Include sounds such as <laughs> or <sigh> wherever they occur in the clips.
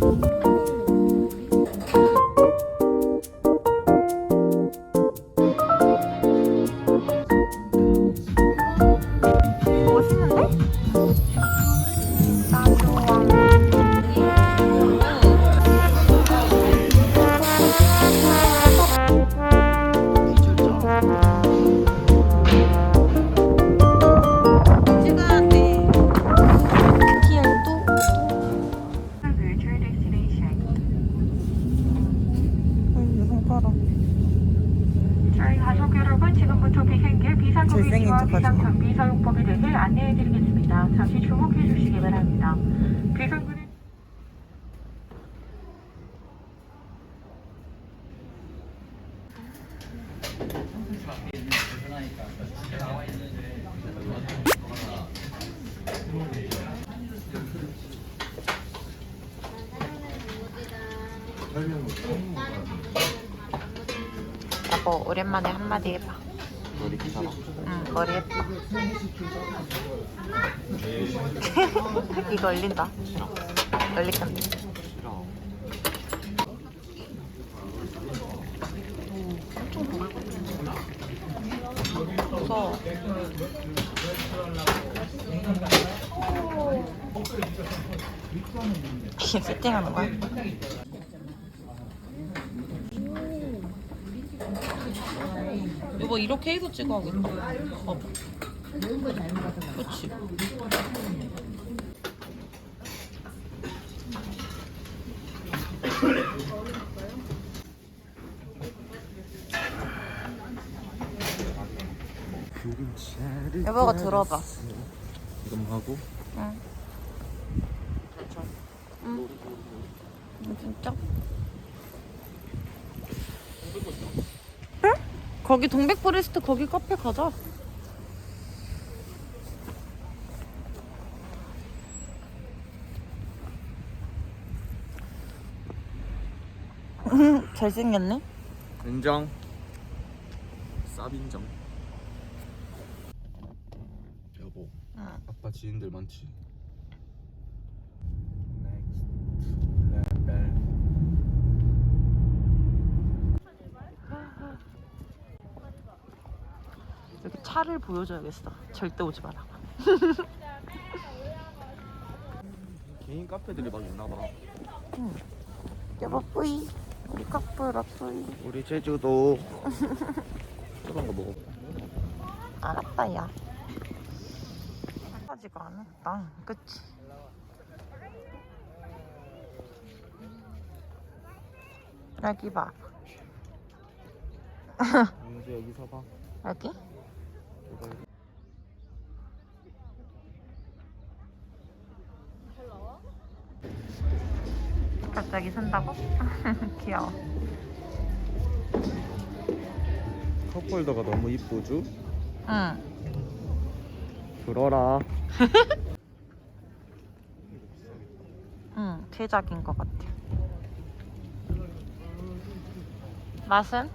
멋 비상정비 사용법에 대해 안내해드리겠습니다. 잠시 주목해 주시기 바랍니다. 비상구는 여보 오랜만에 한마디 해봐. 머리 귀찮아. 응 머리 예뻐. 이거 건데. 싫어. 무서워. 이게 세팅하는 거야? 이거 이렇게 해서 찍어야겠다. 봐봐. 그치? 여보가 들어봐. 이름 하고 응. 응. 진짜? 응? 거기 동백포레스트 거기 카페 가자. 잘생겼네. 인정. 쌉 인정. 여보, 응. 지인들 많지. Next level. 여기 차를 보여줘야겠어. 절대 오지 마라. 개인 카페들이 막 있나 봐. 여보 뿌이. 우리 커플 뿌이. 우리 제주도 <laughs> 저런 거 먹어. 알았다 야. 하지가 않았다. 그치? 여기 봐. <laughs> 영주 여기 서 봐. 여기? 갑자기 산다고? <laughs> 귀여워. 컵홀더가 너무 이쁘죠? 응. 들어라. <laughs> 응, 제작인 것 같아. 맛은?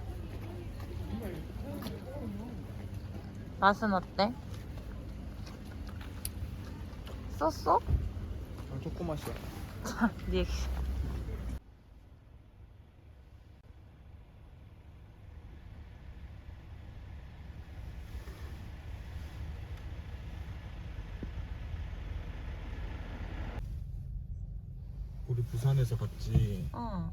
맛은 어때? 썼어? 아, 초코 맛이야. <laughs> 리 우리 부산에서 봤지. 응.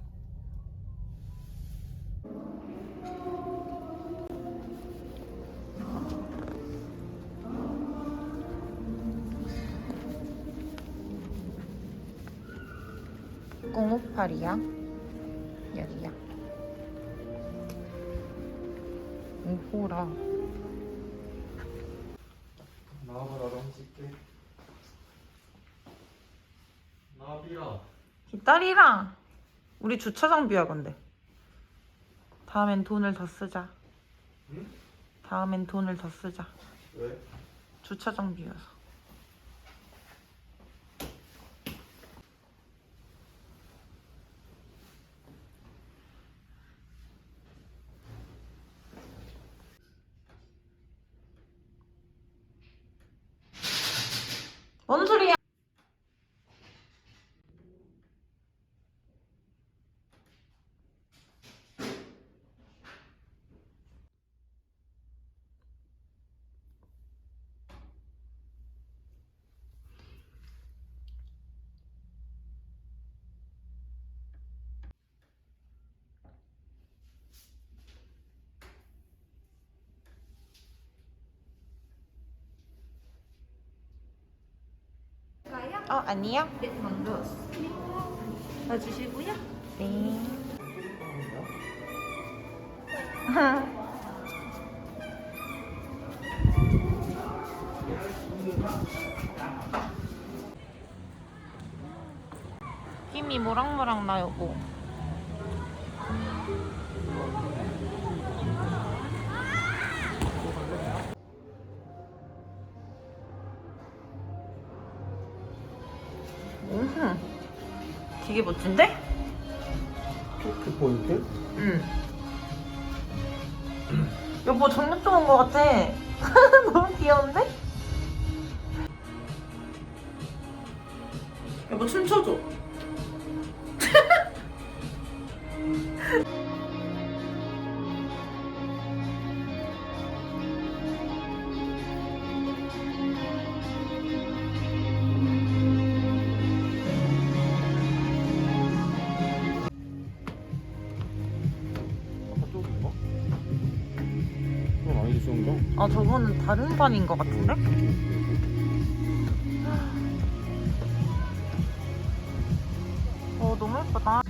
공오팔이야? 여기야. 오호라. 나와봐 나도 한번 찍게. 나비라. 기다리라. 우리 주차장 비야 근데. 다음엔 돈을 더 쓰자. 응? 다음엔 돈을 더 쓰자. 왜? 주차장 비여서. 뭔 소리야? 어, 아니요. 네, 먼저 봐주시고요. 네. <laughs> 힘이 모락모락 나 여보. 음, 되게 멋진데? 그 포인트? 응. 여보 정력 좋은 거 같아. <laughs> 너무 귀여운데? 여보 춤춰줘. 아니지 수영장? 아 저거는 다른 반인 것 같은데? 어 너무 예쁘다.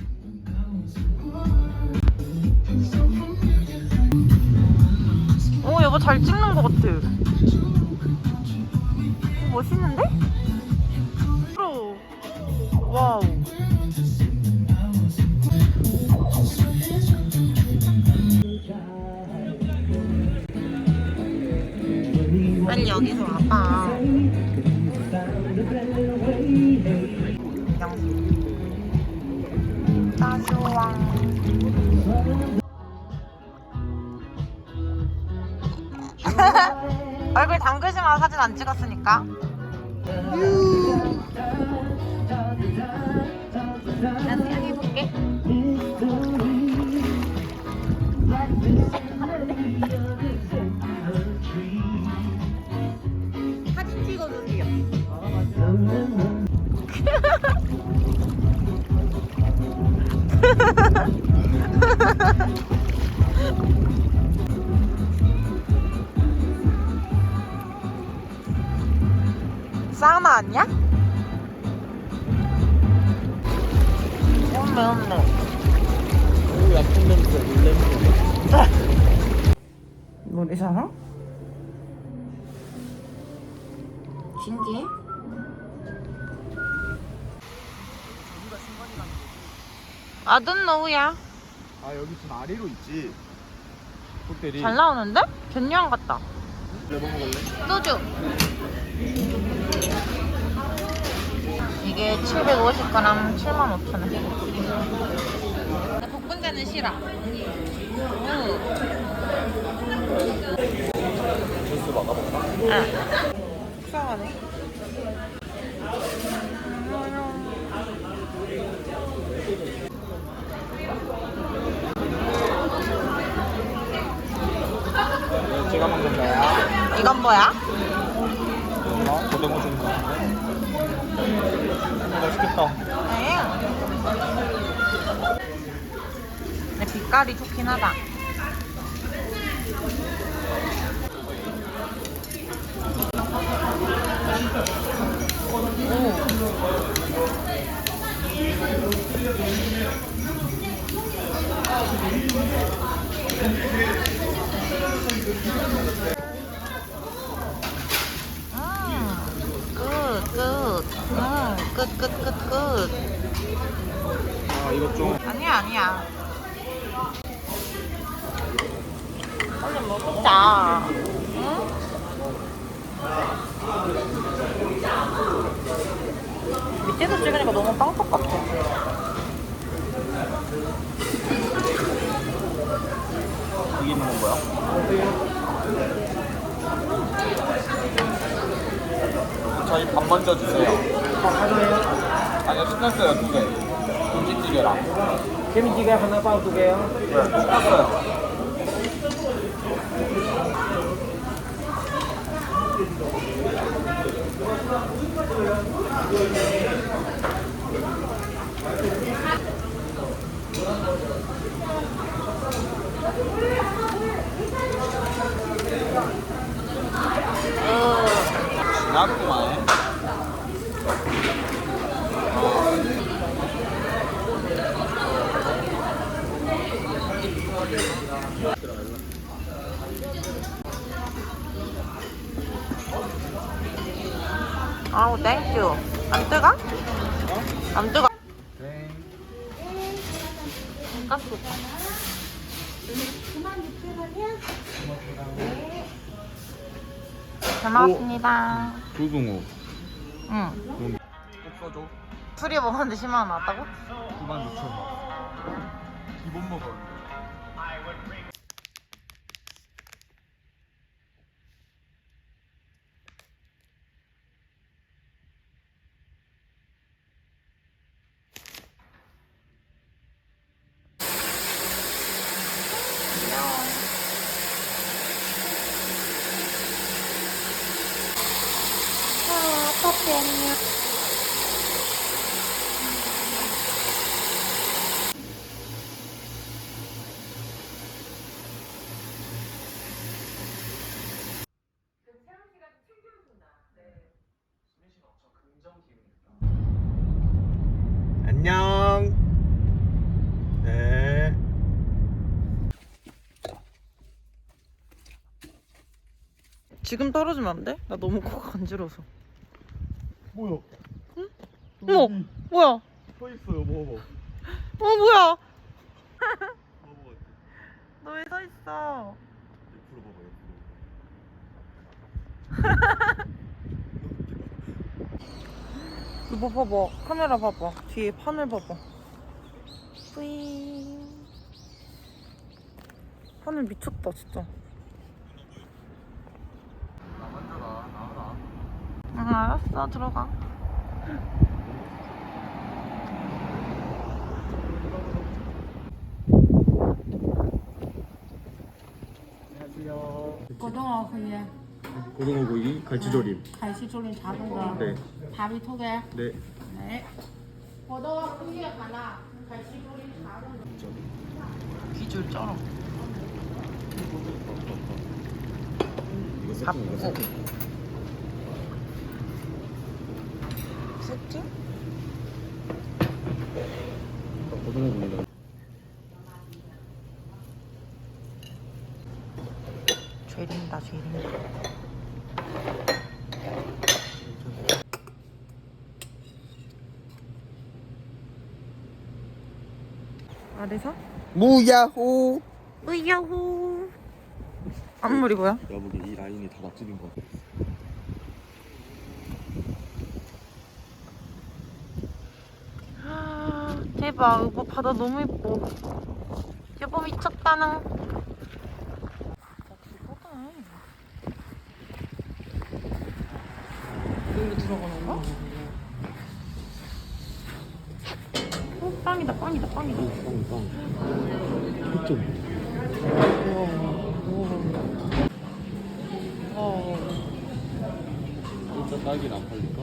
오 여보 잘 찍는 것 같아. 오, 멋있는데? 프로. 와우. 여기서 와봐. 영. 따스왕. 얼굴 담그지 마 사진 안 찍었으니까. 난 사우나 아니야? 없네 없네 오 약품 냄새 물 냄새 노래 잘하? 신기해? 아든 노우야 아 여기 지금 아래로 있지 호텔이 잘 나오는데? 견유한 같다 뭐 먹을래? 소주 이게 750g 75,000원 나 복분자는 싫어 응. 주스 막아볼까? 응. 속상하네 네, 제가 먹는 이건 뭐야? 어? 고등어 좀 맛있겠다 네. 빛깔이 좋긴 하다. 음, 끝, 끝. 음, 끝, 끝, 끝, 끝. 아 이거 좀 아니야 아니야 얼른 먹자 응? 밑에서 찍으니까 너무 빵떡 같아 이게 먹은 거야? 저희 밥 먼저 주세 요 아니요 시켰어요 두 개. 김치찌개랑. 김치찌개 하나 빵 두 개요. 네 시켰어요. 지났구만 아우 땡큐 안 뜨거? 안 뜨거? 잘 먹었습니다. 조승우. 응 돈 없어져. 술이 먹었는데 10만원 나왔다고? 9만 6천원. 기본 먹어. 안녕. 네. 지금 떨어지면 안 돼? 나 너무 코가 간지러워서. 뭐야? 어머, 뭐야? 서 있어요. 먹어봐. 어, 뭐야? 먹어봐. 너 왜 서 있어? 옆으로 봐봐. 이거 봐봐. 카메라 봐봐. 뒤에 판을 봐봐. 뿌잉. 하늘 미쳤다, 진짜. 나 먼저 가. 나와라. 응, 알았어. 들어가. 안녕하세요. 고등어 구이, 고등어 구이, 갈치조림. 갈치조림 작은 거, 네. 밥이 두 개. 네. 네. 고등어 구이 하나, 갈치조림 작은 거. 비주얼 쩔어. 이거 밥. 세팅, 이거 세팅. 죄린다, 죄린다. 아래서? 무야호. 으야호. 앞머리 뭐야? 내가 보기에 이 라인이 다 맛집인 것 같아. 아, 대박. 오빠 바다 너무 예뻐. 여보 미쳤다는. 여기로 들어가는 거야? 어, 빵이다, 빵이다, 빵이다. 빵, 빵. 그쪽. 어, 진짜 딸기는 안 팔릴까?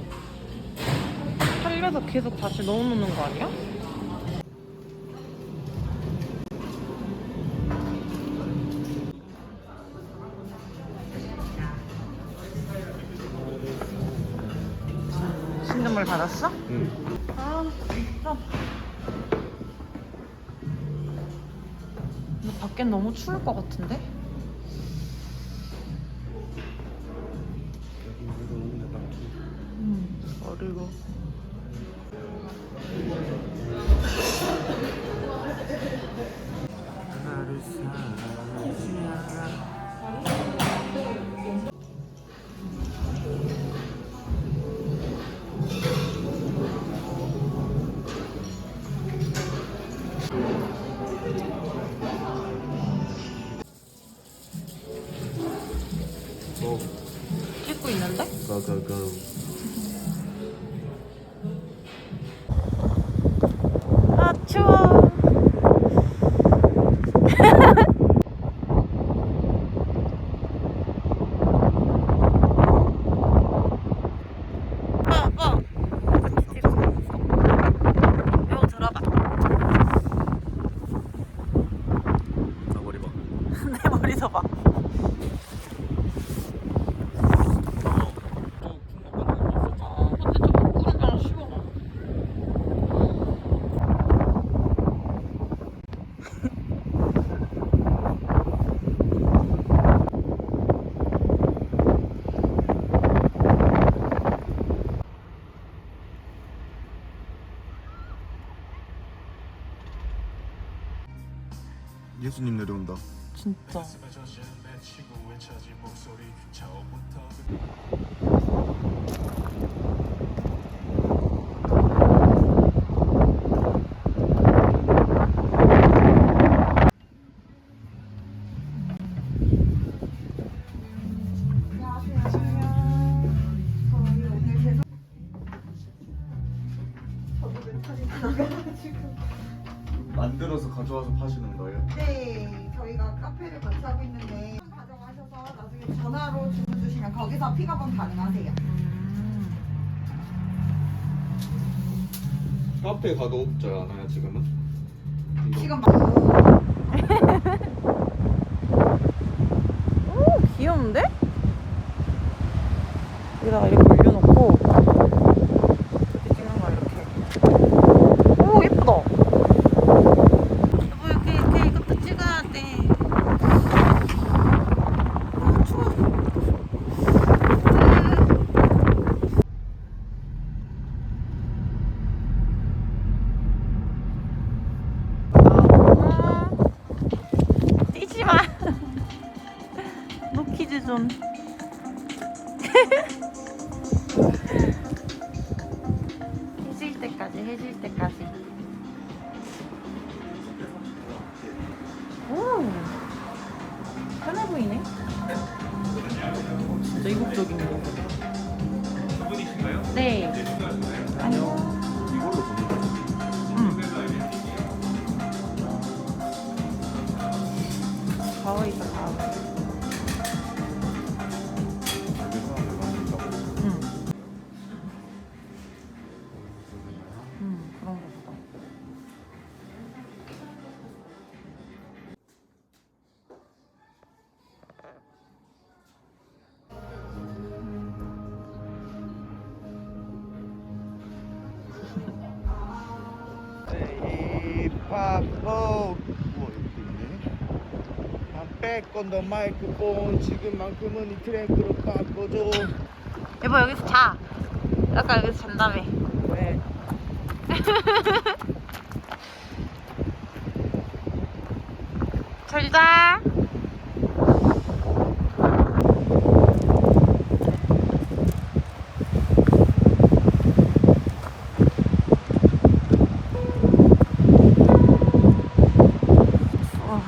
살려서 계속 다시 넣어놓는 거 아니야? 밖엔 너무 추울 것 같은데? 음 어리고 나를 사랑 만들어서 카페 가도 없지 않아요 지금은? 지금 <laughs> 오 귀여운데? 여기다가 이렇게 때까지, 해질 때까지. 오, 편해 보이네. 진짜 이국적인 거. 네. 안녕. 힙합업 뭐 이렇게 있네 백건더 마이크폰 지금만큼은 이 트랙으로 바꿔줘 여보, 여기서 자. 아까 여기서 잔다며. 왜? <laughs> 잘 자. 어.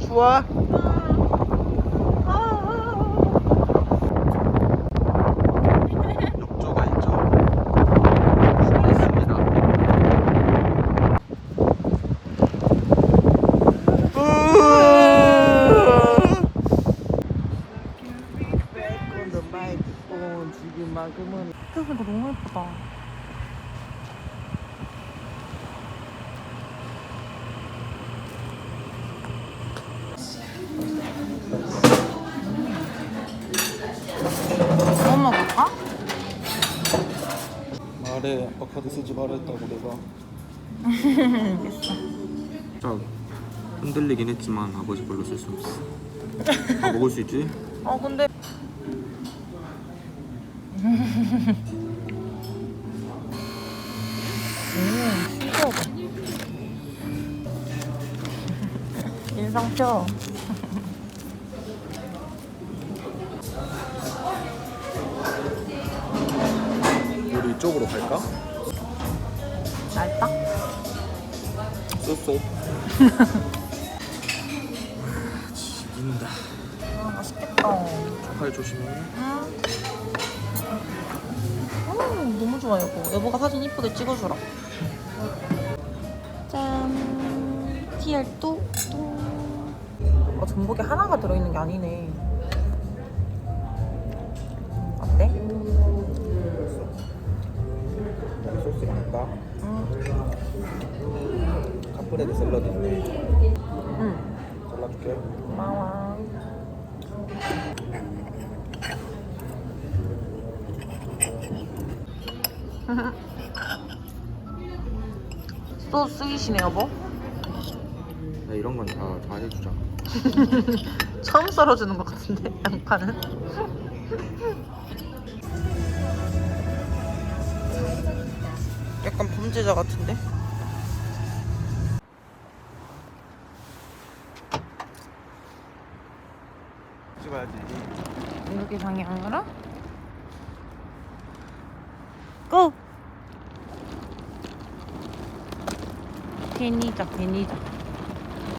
추워? 욕조가 있죠? 있습니다 백건더 마이크폰 지금만큼은 그러니까 너무 예쁘다. 뭐 먹을까? 말해 아빠 카드 쓰지 말했다고 내가 알겠어. <laughs> 자 흔들리긴 했지만 아버지 걸로 쓸 수 없어 다 먹을 수 있지? 어 근데 음 인상표 알다? 쏘쏘. 죽인다. 아 맛있겠다. 팔 조심해. 음. 음, 너무 좋아 여보 여보가 사진 이쁘게 찍어주라. 짠. TR 또 또. 아, 전복이 하나가 들어있는 게 아니네 카프레드 샐러드 응. 잘라줄게 고마워. 또 쓰이시네 여보? 야, 이런 건 다 다 해주잖아 <laughs> 처음 썰어주는 것 같은데 양파는? 약간 범죄자 같은데? 찍어야지. 이렇게 방향으로? 고! 괜히자, 괜히자.